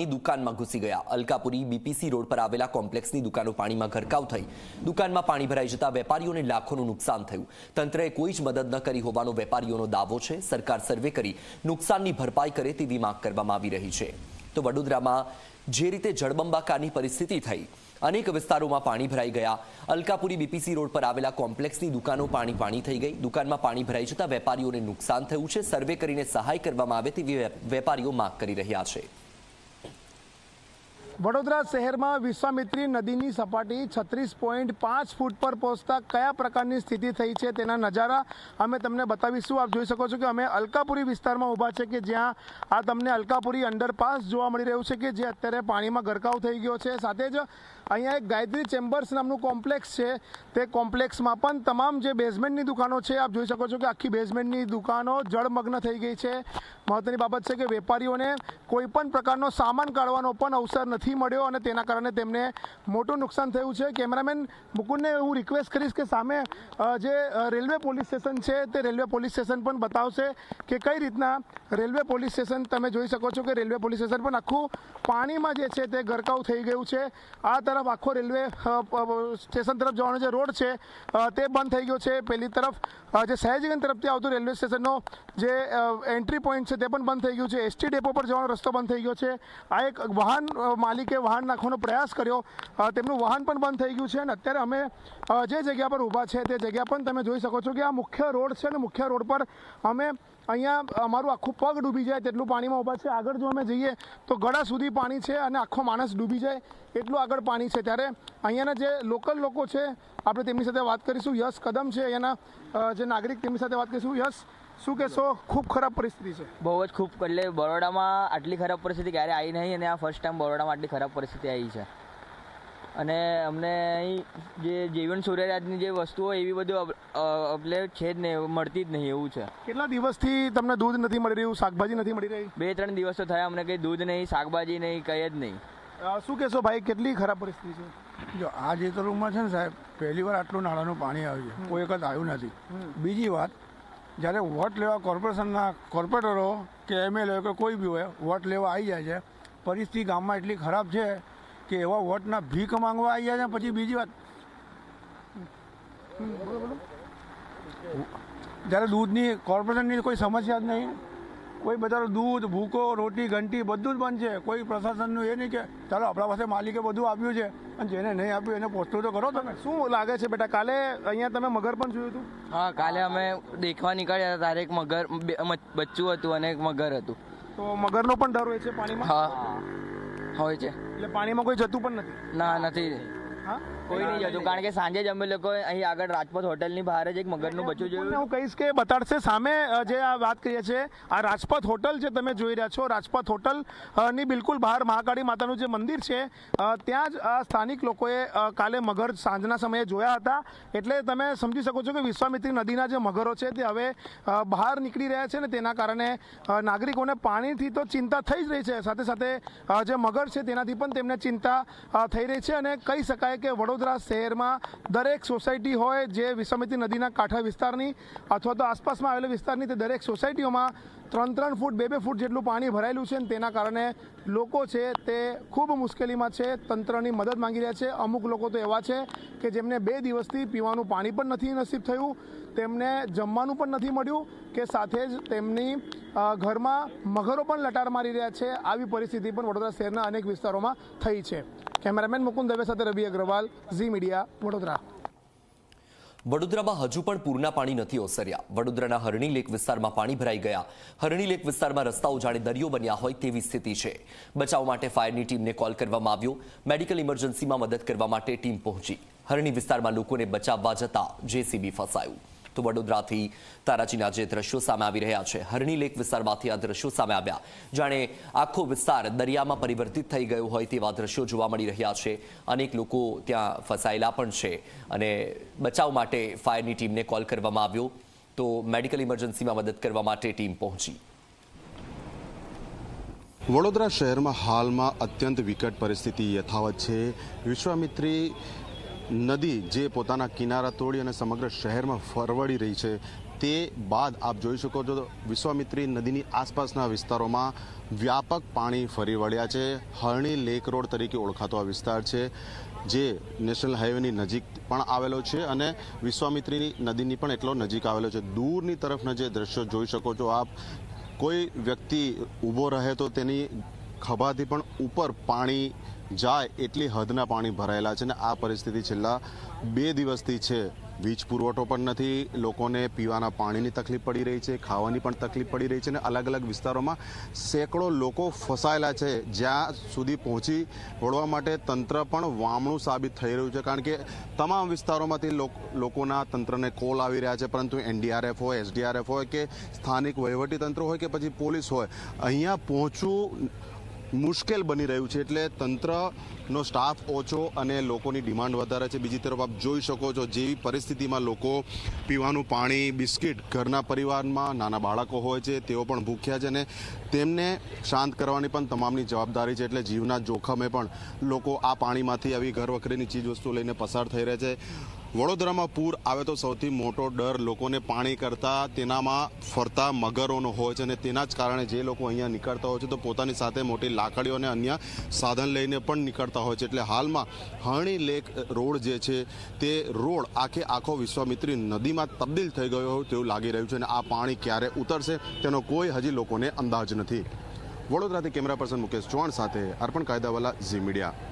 પાણી દુકાનમાં ઘૂસી ગયા. અલકાપુરી બીપીસી રોડ પર આવેલા કોમ્પ્લેક્સની દુકાનો પાણીમાં ગરકાવ થઈ. દુકાનમાં પાણી ભરાઈ જતા વેપારીઓને લાખોનું નુકસાન થયું. તંત્રએ કોઈ જ મદદ ન કરી હોવાનો વેપારીઓનો દાવો છે. સરકાર સર્વે કરી નુકસાનની ભરપાઈ કરે તેવી માંગ કરવામાં આવી રહી છે. તો વડોદરામાં જે રીતે જળબંબાકારની પરિસ્થિતિ થઈ, અનેક વિસ્તારોમાં પાણી ભરાઈ ગયા. અલકાપુરી બીપીસી રોડ પર આવેલા કોમ્પ્લેક્સની દુકાનો પાણી પાણી થઈ ગઈ. દુકાનમાં પાણી ભરાઈ જતા વેપારીઓને નુકસાન થયું છે. સર્વે કરીને સહાય કરવામાં આવે તેવી વેપારીઓ માંગ કરી રહ્યા છે. વડોદરા શહેરમાં વિશ્વામિત્રી નદીની સપાટી છત્રીસ પોઈન્ટ પાંચ ફૂટ પર પહોંચતા કયા પ્રકારની સ્થિતિ થઈ છે તેના નજારા અમે તમને બતાવીશું. આપ જોઈ શકો છો કે અમે અલકાપુરી વિસ્તારમાં ઊભા છે કે જ્યાં આ તમને અલકાપુરી અંડરપાસ જોવા મળી રહ્યું છે કે જે અત્યારે પાણીમાં ગરકાવ થઈ ગયો છે. સાથે જ અહીંયા એક ગાયત્રી ચેમ્બર્સ નામનું કોમ્પ્લેક્સ છે. તે કોમ્પ્લેક્સમાં પણ તમામ જે બેઝમેન્ટની દુકાનો છે, આપ જોઈ શકો છો કે આખી બેઝમેન્ટની દુકાનો જળમગ્ન થઈ ગઈ છે. મહત્વની બાબત છે કે વેપારીઓને કોઈ પણ પ્રકારનો સામાન કાઢવાનો પણ અવસર નથી મળ્યો અને તેના કારણે તેમને મોટું નુકસાન થયું છે. કેમેરામેન મુકુંદને હું રિક્વેસ્ટ કરીશ કે સામે જે રેલવે પોલીસ સ્ટેશન છે, તે રેલવે પોલીસ સ્ટેશન પણ બતાવશે કે કઈ રીતના રેલવે પોલીસ સ્ટેશન તમે જોઈ શકો છો કે રેલવે પોલીસ સ્ટેશન પણ આખું પાણીમાં જે છે તે ગરકાવ થઈ ગયું છે. આ તરફ આખો રેલવે સ્ટેશન તરફ જવાનો જે રોડ છે તે બંધ થઈ ગયો છે. પેલી તરફ જે સયાજીગંજ તરફથી આવતું રેલવે સ્ટેશનનો જે એન્ટ્રી પોઈન્ટ છે તે પણ બંધ થઈ ગયું છે. એસટી ડેપો પર જવાનો રસ્તો બંધ થઈ ગયો છે. આ એક વાહન માલિકે વાહન નાખવાનો પ્રયાસ કર્યો. તેમનું વાહન પણ બંધ થઈ ગયું છે અને અત્યારે અમે જે જગ્યા પર ઊભા છે તે જગ્યા પણ તમે જોઈ શકો છો કે આ મુખ્ય રોડ છે અને મુખ્ય રોડ પર અમે અહીંયા અમારું આખું પગ ડૂબી જાય તેટલું પાણીમાં ઊભા છે. આગળ જો અમે જઈએ તો ગળા સુધી પાણી છે અને આખો માણસ ડૂબી જાય એટલું આગળ પાણી છે ત્યારે અહીંયાના જે લોકલ લોકો છે આપણે તેમની સાથે વાત કરીશું. યશ કદમ છે અહીંયાના જે નાગરિક તેમની સાથે વાત કરીશું. યશ શું કહેશો? ખૂબ ખરાબ પરિસ્થિતિ છે. બહુ જ ખૂબ એટલે બરોડામાં આટલી ખરાબ પરિસ્થિતિ ક્યારે આવી નહીં અને આ ફર્સ્ટ ટાઈમ બરોડામાં આટલી ખરાબ પરિસ્થિતિ આવી છે. અને અમને અહીં જે જીવન સૂર્યરાજની જે વસ્તુઓ એવી બધું એટલે છે જ નહીં મળતી જ નહીં એવું છે. કેટલા દિવસથી તમને દૂધ નથી મળી રહ્યું? શાકભાજી નથી મળી રહી? બે ત્રણ દિવસો થયા અમને કંઈ દૂધ નહીં શાકભાજી નહીં કંઈ જ નહીં. શું કહેશો ભાઈ કેટલી ખરાબ પરિસ્થિતિ છે? જો આ જેતલમાં છે ને સાહેબ પહેલી વાર આટલું નાળાનું પાણી આવ્યું છે. કોઈ વખત આવ્યું નથી. બીજી વાત જ્યારે વોટ લેવા કોર્પોરેશનના કોર્પોરેટરો કે એમએલએ કે કોઈ બી હોય વોટ લેવા આવી જાય છે પરિસ્થિતિ ગામમાં એટલી ખરાબ છે કે એવા વોટના ભીખ માંગવા આવી જાય છે. પછી બીજી વાત જ્યારે દૂધની કોર્પોરેશનની કોઈ સમસ્યા જ નહીં કોઈ બધા દૂધ ભૂકો રોટી ઘંટી બધું જ બંધ છે. કોઈ પ્રશાસનનું એ નહીં કે ચાલો આપણા પાસે માલિકે બધું આપ્યું છે અને જેને નહીં આપ્યું એને પહોંચતું તો કરો તમે. શું લાગે છે બેટા કાલે અહીંયા તમે મગર પણ જોયું હતું? હા કાલે અમે દેખવા નીકળ્યા હતા ત્યારે એક મગર બે- બચ્ચું હતું અને એક મગર હતું. તો મગરનો પણ ડર હોય છે પાણીમાં? હા. હોય છે. એટલે પાણીમાં કોઈ જતું પણ નથી? ના નથી. હા? કોઈ નહીં જતું કારણ કે સાંજે જ અમે લોકો અહીં આગળ રાજપથ હોટલની બહાર જ એક મગરનું બચ્ચું જોયું. હું કહીશ કે બતાડશે. સામે જે આ વાત કરીએ છીએ આ રાજપથ હોટલ જે તમે જોઈ રહ્યા છો રાજપથ હોટલની બિલકુલ બહાર મહાકાળી માતાનું જે મંદિર છે ત્યાં જ આ સ્થાનિક લોકોએ કાલે મગર સાંજના સમયે જોયા હતા. એટલે તમે સમજી શકો છો કે વિશ્વામિત્રી નદીના જે મગરો છે તે હવે બહાર નીકળી રહ્યા છે ને તેના કારણે નાગરિકોને પાણીથી તો ચિંતા થઈ જ રહી છે. સાથે સાથે જે મગર છે તેનાથી પણ તેમને ચિંતા થઈ રહી છે અને કહી શકાય કે વડોદરા શહેરમાં દરેક સોસાયટી હોય જે વિશ્વામિત્રી નદીના કાંઠા વિસ્તારની અથવા તો આસપાસમાં આવેલા વિસ્તારની તે દરેક સોસાયટીઓમાં ત્રણ ત્રણ ફૂટ, બે બે ફૂટ જેટલું પાણી ભરાયેલું છે અને તેના કારણે લોકો છે તે ખૂબ મુશ્કેલીમાં છે, તંત્રની મદદ માંગી રહ્યા છે. અમુક લોકો તો એવા છે કે જેમને બે દિવસથી પીવાનું પાણી પણ નથી નસીબ થયું, તેમને જમવાનું પણ નથી મળ્યું, કે સાથે જ તેમની ઘરમાં મગરો પણ લટાર મારી રહ્યા છે. આવી પરિસ્થિતિ પણ વડોદરા શહેરના અનેક વિસ્તારોમાં થઈ છે. કેમેરામેન મુકુંદ દવે સાથે રવિ અગ્રવાલ, ઝી મીડિયા, વડોદરા. વડોદરામાં હજુ પણ પૂરના પાણી નથી ઓસર્યા. વડોદરાના હરણી લેક વિસ્તારમાં પાણી ભરાઈ ગયા. હરણી લેક વિસ્તારમાં રસ્તાઓ જાણે દરિયો બન્યા હોય તેવી સ્થિતિ છે. બચાવ માટે ફાયરની ટીમને કોલ કરવામાં આવ્યો. મેડિકલ ઇમરજન્સીમાં મદદ કરવા માટે ટીમ પહોંચી. હરણી વિસ્તારમાં લોકોને બચાવવા જતા જેસીબી ફસાયું. તો વડોદરાથી તારાજીના જે દ્રશ્યો સામે આવી રહ્યા છે. હરણી લેક વિસ્તારમાંથી આ દ્રશ્યો સામે આવ્યા. જાણે આખો વિસ્તાર દરિયામાં પરિવર્તિત થઈ ગયો હોય તેવા દ્રશ્યો જોવા મળી રહ્યા છે. અનેક લોકો ત્યાં ફસાયેલા પણ છે અને બચાવ માટે ફાયરની ટીમને કોલ કરવામાં આવ્યો તો મેડિકલ ઇમરજન્સીમાં મદદ કરવા માટે ટીમ પહોંચી. વડોદરા શહેરમાં હાલમાં અત્યંત વિકટ પરિસ્થિતિ યથાવત છે. વિશ્વામિત્રી નદી જે પોતાના કિનારા તોડી અને સમગ્ર શહેરમાં ફરવડી રહી છે, તે બાદ આપ જોઈ શકો છો વિશ્વામિત્રી નદીની આસપાસના વિસ્તારોમાં વ્યાપક પાણી ફરી વળ્યા છે. હરણી લેક રોડ તરીકે ઓળખાતો આ વિસ્તાર છે, જે નેશનલ હાઈવેની નજીક પણ આવેલો છે અને વિશ્વામિત્રી નદીની પણ એટલો નજીક આવેલો છે. દૂરની તરફના જે દ્રશ્યો જોઈ શકો છો આપ, કોઈ વ્યક્તિ ઊભો રહે તો તેની ખભાથી પણ ઉપર પાણી જાય એટલી હદના પાણી ભરાયેલા છે અને આ પરિસ્થિતિ છેલ્લા બે દિવસથી છે. વીજ પુરવઠો પણ નથી, લોકોને પીવાના પાણીની તકલીફ પડી રહી છે, ખાવાની પણ તકલીફ પડી રહી છે અને અલગ અલગ વિસ્તારોમાં સેંકડો લોકો ફસાયેલા છે. જ્યાં સુધી પહોંચી વળવા માટે તંત્ર પણ વામણું સાબિત થઈ રહ્યું છે. કારણ કે તમામ વિસ્તારોમાંથી લોક- લોકોના તંત્રને કોલ આવી રહ્યા છે, પરંતુ એનડીઆરએફ હોય, એસડીઆરએફ હોય કે સ્થાનિક વહીવટી તંત્ર હોય કે પછી પોલીસ હોય, અહીંયા પહોંચવું મુશ્કેલ બની રહ્યું છે એટલે તંત્રનો સ્ટાફ ઓછો અને લોકોની ડિમાન્ડ વધારે છે. બીજી તરફ આપ જોઈ શકો છો જેવી પરિસ્થિતિમાં લોકો પીવાનું પાણી, બિસ્કિટ ઘરના પરિવારમાં નાના બાળકો હોય છે, તેઓ પણ ભૂખ્યા છે અને તેમને શાંત કરવાની પણ તમામની જવાબદારી છે એટલે જીવના જોખમે પણ લોકો આ પાણીમાંથી આવી ઘર વખરીની ચીજવસ્તુઓ લઈને પસાર થઈ રહ્યા છે. વડોદરામાં પૂર આવે તો સૌથી મોટો ડર લોકોને પાણી કરતા, તેનામાં ફરતા મગરોનો હોય છે અને તેના જ કારણે જે લોકો અહીંયા નીકળતા હોય છે તો પોતાની સાથે મોટી લાકડીઓ અને અન્ય સાધન લઈને પણ નીકળતા હોય છે. એટલે હાલમાં હરણી લેક રોડ જે છે તે રોડ આખે આખો વિશ્વામિત્રી નદીમાં તબદીલ થઈ ગયો હોય તેવું લાગી રહ્યું છે અને આ પાણી ક્યારે ઉતરશે તેનો કોઈ હજી લોકોને અંદાજ નથી. વડોદરાથી કેમેરા પર્સન મુકેશ ચૌહાણ સાથે અર્પણ કાયદાવાલા ઝી મીડિયા.